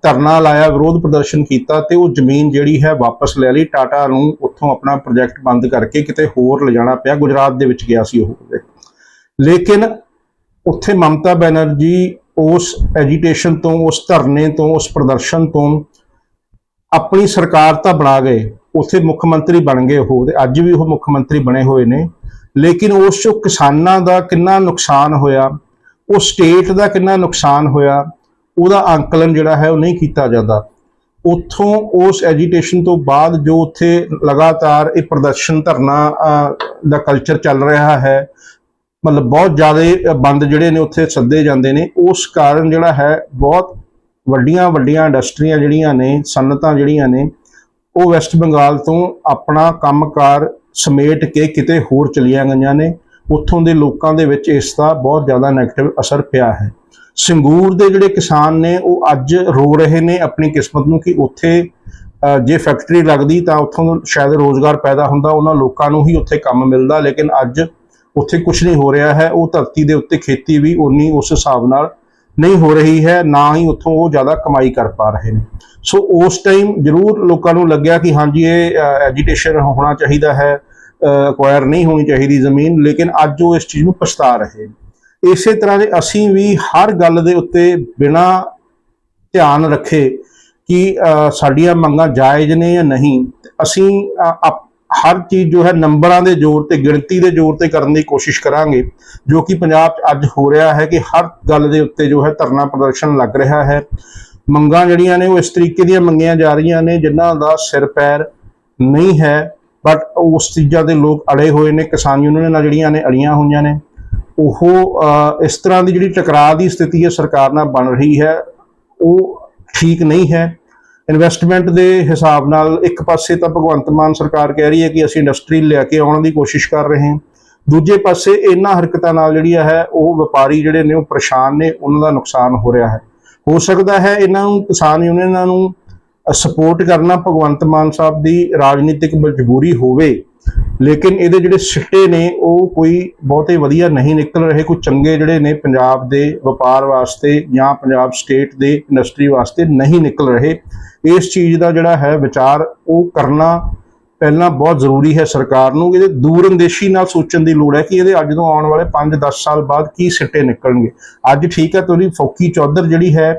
ਧਰਨਾ ਲਾਇਆ, ਵਿਰੋਧ ਪ੍ਰਦਰਸ਼ਨ ਕੀਤਾ ਤੇ ਉਹ ਜ਼ਮੀਨ ਜਿਹੜੀ ਹੈ ਵਾਪਸ ਲੈ ਲਈ। ਟਾਟਾ ਨੂੰ ਉੱਥੋਂ ਆਪਣਾ ਪ੍ਰੋਜੈਕਟ ਬੰਦ ਕਰਕੇ ਕਿਤੇ ਹੋਰ ਲਿਜਾਣਾ ਪਿਆ। ਗੁਜਰਾਤ ਦੇ ਵਿੱਚ ਗਿਆ ਸੀ ਉਹ। ਲੇਕਿਨ ਉੱਥੇ ਮਮਤਾ ਬੈਨਰਜੀ ਉਸ ਐਜੀਟੇਸ਼ਨ ਤੋਂ, ਉਸ ਧਰਨੇ ਤੋਂ, ਉਸ ਪ੍ਰਦਰਸ਼ਨ ਤੋਂ ਆਪਣੀ ਸਰਕਾਰ ਤਾਂ ਬਣਾ ਗਏ। ਉੱਥੇ ਮੁੱਖ ਮੰਤਰੀ ਬਣ ਗਏ ਉਹ ਤੇ ਅੱਜ ਵੀ ਉਹ ਮੁੱਖ ਮੰਤਰੀ ਬਣੇ ਹੋਏ ਨੇ। ਲੇਕਿਨ ਉਸ ਚੋਂ ਕਿਸਾਨਾਂ ਦਾ ਕਿੰਨਾ ਨੁਕਸਾਨ ਹੋਇਆ, ਉਹ ਸਟੇਟ ਦਾ ਕਿੰਨਾ ਨੁਕਸਾਨ ਹੋਇਆ ਉਹਦਾ ਅੰਕਲਨ ਜਿਹੜਾ ਹੈ ਉਹ ਨਹੀਂ ਕੀਤਾ ਜਾਂਦਾ। ਉੱਥੋਂ ਉਸ ਐਜੀਟੇਸ਼ਨ ਤੋਂ ਬਾਅਦ ਜੋ ਉੱਥੇ ਲਗਾਤਾਰ ਇਹ ਪ੍ਰਦਰਸ਼ਨ ਧਰਨਾ ਦਾ ਕਲਚਰ ਚੱਲ ਰਿਹਾ ਹੈ, ਮਤਲਬ ਬਹੁਤ ਜ਼ਿਆਦਾ ਬੰਦ ਜਿਹੜੇ ਨੇ ਉੱਥੇ ਸੱਦੇ ਜਾਂਦੇ ਨੇ, ਉਸ ਕਾਰਨ ਜਿਹੜਾ ਹੈ ਬਹੁਤ ਵੱਡੀਆਂ ਵੱਡੀਆਂ ਇੰਡਸਟਰੀਆਂ ਜਿਹੜੀਆਂ ਨੇ, ਸਨਅਤਾਂ ਜਿਹੜੀਆਂ ਨੇ, ਉਹ ਵੈਸਟ ਬੰਗਾਲ ਤੋਂ ਆਪਣਾ ਕੰਮਕਾਰ ਸਮੇਟ ਕੇ ਕਿਤੇ ਹੋਰ ਚਲੀਆਂ ਗਈਆਂ ਨੇ। ਉੱਥੋਂ ਦੇ ਲੋਕਾਂ ਦੇ ਵਿੱਚ ਇਸ ਦਾ ਬਹੁਤ ਜ਼ਿਆਦਾ ਨੈਗੇਟਿਵ ਅਸਰ ਪਿਆ ਹੈ। ਸੰਗੂਰ ਦੇ ਜਿਹੜੇ ਕਿਸਾਨ ਨੇ, ਉਹ ਅੱਜ ਰੋ ਰਹੇ ਨੇ ਆਪਣੀ ਕਿਸਮਤ ਨੂੰ ਕਿ ਉੱਥੇ ਜੇ ਫੈਕਟਰੀ ਲੱਗਦੀ ਤਾਂ ਉੱਥੋਂ ਸ਼ਾਇਦ ਰੋਜ਼ਗਾਰ ਪੈਦਾ ਹੁੰਦਾ, ਉਹਨਾਂ ਲੋਕਾਂ ਨੂੰ ਹੀ ਉੱਥੇ ਕੰਮ ਮਿਲਦਾ, ਲੇਕਿਨ ਅੱਜ ਉੱਥੇ ਕੁਝ ਨਹੀਂ ਹੋ ਰਿਹਾ ਹੈ। ਉਹ ਧਰਤੀ ਦੇ ਉੱਤੇ ਖੇਤੀ ਵੀ ਉਨੀ ਉਸ ਹਿਸਾਬ ਨਾਲ ਨਹੀਂ ਹੋ ਰਹੀ ਹੈ, ਨਾ ਹੀ ਉੱਥੋਂ ਉਹ ਜ਼ਿਆਦਾ ਕਮਾਈ ਕਰ ਪਾ ਰਹੇ ਨੇ। ਸੋ ਉਸ ਟਾਈਮ ਜ਼ਰੂਰ ਲੋਕਾਂ ਨੂੰ ਲੱਗਿਆ ਕਿ ਹਾਂਜੀ, ਇਹ ਐਜੀਟੇਸ਼ਨ ਹੋਣਾ ਚਾਹੀਦਾ ਹੈ ਅਕਵਾਇਰ ਨਹੀਂ ਹੋਣੀ ਚਾਹੀਦੀ ਜ਼ਮੀਨ, ਲੇਕਿਨ ਅੱਜ ਉਹ ਇਸ ਚੀਜ਼ ਨੂੰ ਪਛਤਾ ਰਹੇ ਨੇ। ਇਸੇ ਤਰ੍ਹਾਂ ਦੇ ਅਸੀਂ ਵੀ ਹਰ ਗੱਲ ਦੇ ਉੱਤੇ ਬਿਨਾ ਧਿਆਨ ਰੱਖੇ ਕਿ ਸਾਡੀਆਂ ਮੰਗਾਂ ਜਾਇਜ਼ ਨੇ ਜਾਂ ਨਹੀਂ ਅਸੀਂ ਅ, ਹਰ ਚੀਜ਼ ਜੋ ਹੈ ਨੰਬਰਾਂ ਦੇ ਜ਼ੋਰ ਤੇ ਗਿਣਤੀ ਦੇ ਜ਼ੋਰ ਤੇ ਕਰਨ ਦੀ ਕੋਸ਼ਿਸ਼ ਕਰਾਂਗੇ ਜੋ ਕਿ ਪੰਜਾਬ 'ਚ ਅੱਜ ਹੋ ਰਿਹਾ ਹੈ ਕਿ ਹਰ ਗੱਲ ਦੇ ਉੱਤੇ ਜੋ ਹੈ ਧਰਨਾ ਪ੍ਰਦਰਸ਼ਨ ਲੱਗ ਰਿਹਾ ਹੈ। ਮੰਗਾਂ ਜਿਹੜੀਆਂ ਨੇ ਉਹ ਇਸ ਤਰੀਕੇ ਦੀਆਂ ਮੰਗੀਆਂ ਜਾ ਰਹੀਆਂ ਨੇ ਜਿਨ੍ਹਾਂ ਦਾ ਸਿਰ ਪੈਰ ਨਹੀਂ ਹੈ ਬਟ ਉਸ ਚੀਜ਼ਾਂ ਦੇ ਲੋਕ ਅੜੇ ਹੋਏ ਨੇ ਕਿਸਾਨ ਯੂਨੀਅਨਾਂ ਜਿਹੜੀਆਂ ਨੇ ਅੜੀਆਂ ਹੋਈਆਂ ਨੇ। ਉਹ ਇਸ ਤਰ੍ਹਾਂ ਦੀ ਜਿਹੜੀ ਟਕਰਾਅ ਦੀ ਸਥਿਤੀ ਹੈ ਸਰਕਾਰ ਨਾਲ ਬਣ ਰਹੀ ਹੈ, ਉਹ ਠੀਕ ਨਹੀਂ ਹੈ। ਇਨਵੈਸਟਮੈਂਟ ਦੇ ਹਿਸਾਬ ਨਾਲ ਇੱਕ ਪਾਸੇ ਤਾਂ ਭਗਵੰਤ ਮਾਨ ਸਰਕਾਰ ਕਹਿ ਰਹੀ ਹੈ ਕਿ ਅਸੀਂ ਇੰਡਸਟਰੀ ਲੈ ਕੇ ਆਉਣ ਦੀ ਕੋਸ਼ਿਸ਼ ਕਰ ਰਹੇ ਹਾਂ। ਦੂਜੇ ਪਾਸੇ ਇਹਨਾਂ ਹਰਕਤਾਂ ਨਾਲ ਜਿਹੜੀ ਹੈ, ਉਹ ਵਪਾਰੀ ਜਿਹੜੇ ਨੇ ਉਹ ਪਰੇਸ਼ਾਨ ਨੇ, ਉਹਨਾਂ ਦਾ ਨੁਕਸਾਨ ਹੋ ਰਿਹਾ ਹੈ। ਹੋ ਸਕਦਾ ਹੈ ਇਹਨਾਂ ਨੂੰ, ਕਿਸਾਨ ਯੂਨੀਅਨਾਂ ਨੂੰ ਸਪੋਰਟ ਕਰਨਾ ਭਗਵੰਤ ਮਾਨ ਸਾਹਿਬ ਦੀ ਰਾਜਨੀਤਿਕ ਮਜਬੂਰੀ ਹੋਵੇ। ਲੇਕਿਨ ਇਹਦੇ ਜਿਹੜੇ ਸਿੱਟੇ ਨੇ, ਉਹ ਕੋਈ ਬਹੁਤੇ ਵਧੀਆ ਨਹੀਂ ਨਿਕਲ ਰਹੇ। ਕੋਈ ਚੰਗੇ ਜਿਹੜੇ ਨੇ ਪੰਜਾਬ ਦੇ ਵਪਾਰ ਵਾਸਤੇ ਜਾਂ ਪੰਜਾਬ ਸਟੇਟ ਦੇ ਇੰਡਸਟਰੀ ਵਾਸਤੇ ਨਹੀਂ ਨਿਕਲ ਰਹੇ। ਇਸ ਚੀਜ਼ ਦਾ ਜਿਹੜਾ ਹੈ ਵਿਚਾਰ, ਉਹ ਕਰਨਾ ਪਹਿਲਾਂ ਬਹੁਤ ਜ਼ਰੂਰੀ ਹੈ ਸਰਕਾਰ ਨੂੰ। ਇਹਦੇ ਦੂਰਅੰਦੇਸ਼ੀ ਨਾਲ ਸੋਚਣ ਦੀ ਲੋੜ ਹੈ ਕਿ ਇਹਦੇ ਅੱਜ ਤੋਂ ਆਉਣ ਵਾਲੇ 5-10 ਸਾਲ ਬਾਅਦ ਕੀ ਸਿੱਟੇ ਨਿਕਲਣਗੇ। ਅੱਜ ਠੀਕ ਹੈ ਤੁਹਾਡੀ ਫੌਕੀ ਚੌਧਰ ਜਿਹੜੀ ਹੈ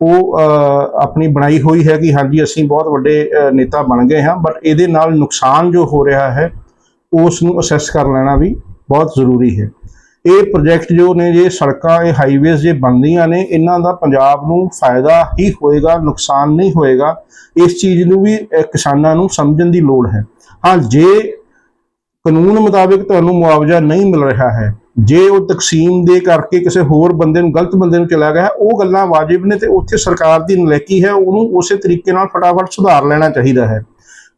ਉਹ ਆਪਣੀ ਬਣਾਈ ਹੋਈ ਹੈ ਕਿ ਹਾਂਜੀ, ਅਸੀਂ ਬਹੁਤ ਵੱਡੇ ਨੇਤਾ ਬਣ ਗਏ ਹਾਂ ਬਟ ਇਹਦੇ ਨਾਲ ਨੁਕਸਾਨ ਜੋ ਹੋ ਰਿਹਾ ਹੈ, ਉਸ ਨੂੰ ਅਸੈਸ ਕਰ ਲੈਣਾ ਵੀ ਬਹੁਤ ਜ਼ਰੂਰੀ ਹੈ। ਇਹ ਪ੍ਰੋਜੈਕਟ ਜੋ ਨੇ ਜੇ ਸੜਕਾਂ, ਇਹ ਹਾਈਵੇਜ਼ ਜੇ ਬਣਦੀਆਂ ਨੇ, ਇਹਨਾਂ ਦਾ ਪੰਜਾਬ ਨੂੰ ਫਾਇਦਾ ਹੀ ਹੋਏਗਾ, ਨੁਕਸਾਨ ਨਹੀਂ ਹੋਏਗਾ। ਇਸ ਚੀਜ਼ ਨੂੰ ਵੀ ਕਿਸਾਨਾਂ ਨੂੰ ਸਮਝਣ ਦੀ ਲੋੜ ਹੈ। ਹਾਂ, ਜੇ ਕਾਨੂੰਨ ਮੁਤਾਬਿਕ ਤੁਹਾਨੂੰ ਮੁਆਵਜ਼ਾ ਨਹੀਂ ਮਿਲ ਰਿਹਾ ਹੈ ਜੇ ਉਹ ਤਕਸੀਮ ਦੇ ਕਰਕੇ ਕਿਸੇ ਹੋਰ ਬੰਦੇ ਨੂੰ, ਗਲਤ ਬੰਦੇ ਨੂੰ ਚਲਾ ਗਿਆ ਉਹ ਗੱਲਾਂ ਵਾਜਿਬ ਨੇ ਤੇ ਉੱਥੇ ਸਰਕਾਰ ਦੀ ਨਲੇਕੀ ਹੈ, ਉਹਨੂੰ ਉਸੇ ਤਰੀਕੇ ਨਾਲ ਫਟਾਫਟ ਸੁਧਾਰ ਲੈਣਾ ਚਾਹੀਦਾ ਹੈ।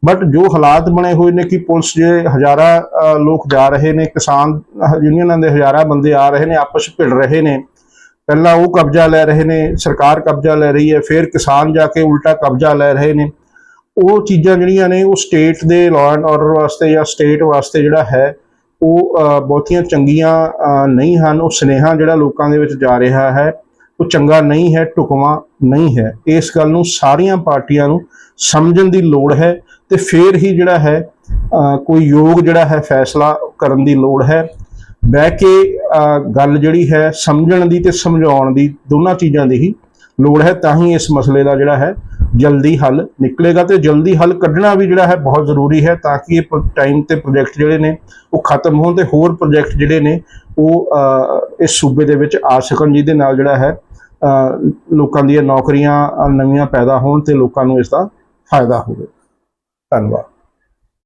ਬਟ ਜੋ ਹਾਲਾਤ ਬਣੇ ਹੋਏ ਨੇ ਕਿ ਪੁਲਿਸ ਜੇ ਹਜ਼ਾਰਾਂ ਲੋਕ ਜਾ ਰਹੇ ਨੇ, ਕਿਸਾਨ ਯੂਨੀਅਨਾਂ ਦੇ ਹਜ਼ਾਰਾਂ ਬੰਦੇ ਆ ਰਹੇ ਨੇ, ਆਪਸ ਭਿੜ ਰਹੇ ਨੇ। ਪਹਿਲਾਂ ਉਹ ਕਬਜ਼ਾ ਲੈ ਰਹੇ ਨੇ, ਸਰਕਾਰ ਕਬਜ਼ਾ ਲੈ ਰਹੀ ਹੈ, ਫਿਰ ਕਿਸਾਨ ਜਾ ਕੇ ਉਲਟਾ ਕਬਜ਼ਾ ਲੈ ਰਹੇ ਨੇ। ਉਹ ਚੀਜ਼ਾਂ ਜਿਹੜੀਆਂ ਨੇ, ਉਹ ਸਟੇਟ ਦੇ ਲਾਅ ਐਂਡ ਆਰਡਰ ਵਾਸਤੇ ਜਾਂ ਸਟੇਟ ਵਾਸਤੇ ਜਿਹੜਾ ਹੈ ਉਹ ਬਹੁਤੀਆਂ ਚੰਗੀਆਂ ਨਹੀਂ ਹਨ। ਉਹ ਸੁਨੇਹਾ ਜਿਹੜਾ ਲੋਕਾਂ ਦੇ ਵਿੱਚ ਜਾ ਰਿਹਾ ਹੈ, ਉਹ ਚੰਗਾ ਨਹੀਂ ਹੈ, ਢੁਕਵਾਂ ਨਹੀਂ ਹੈ। ਇਸ ਗੱਲ ਨੂੰ ਸਾਰੀਆਂ ਪਾਰਟੀਆਂ ਨੂੰ ਸਮਝਣ ਦੀ ਲੋੜ ਹੈ ਤੇ ਫਿਰ ਹੀ ਜਿਹੜਾ ਹੈ ਕੋਈ ਯੋਗ ਜਿਹੜਾ ਹੈ, ਫੈਸਲਾ ਕਰਨ ਦੀ ਲੋੜ ਹੈ। ਬਹਿ ਕੇ ਗੱਲ ਜਿਹੜੀ ਹੈ, ਸਮਝਣ ਦੀ ਤੇ ਸਮਝਾਉਣ ਦੀ ਦੋਨਾਂ ਚੀਜ਼ਾਂ ਦੀ ਹੀ ਲੋੜ ਹੈ। ਤਾਂ ਹੀ ਇਸ ਮਸਲੇ ਦਾ ਜਿਹੜਾ ਹੈ ਜਲਦੀ ਹੱਲ ਨਿਕਲੇਗਾ ਤੇ ਜਲਦੀ ਹੱਲ ਕੱਢਣਾ ਵੀ ਜਿਹੜਾ ਹੈ ਬਹੁਤ ਜ਼ਰੂਰੀ ਹੈ ਤਾਂ ਕਿ ਇਹ ਟਾਈਮ ਤੇ ਪ੍ਰੋਜੈਕਟ ਜਿਹੜੇ ਨੇ ਉਹ ਖਤਮ ਹੋਣ ਤੇ ਹੋਰ ਪ੍ਰੋਜੈਕਟ ਜਿਹੜੇ ਨੇ ਉਹ ਇਸ ਸੂਬੇ ਦੇ ਵਿੱਚ ਆ ਸਕਣ ਜਿਹਦੇ ਨਾਲ ਜਿਹੜਾ ਹੈ ਲੋਕਾਂ ਦੀਆਂ ਨੌਕਰੀਆਂ, ਨਵੀਆਂ ਪੈਦਾ ਹੋਣ ਤੇ ਲੋਕਾਂ ਨੂੰ ਇਸ ਦਾ ਫਾਇਦਾ ਹੋਵੇ। ਧੰਨਵਾਦ।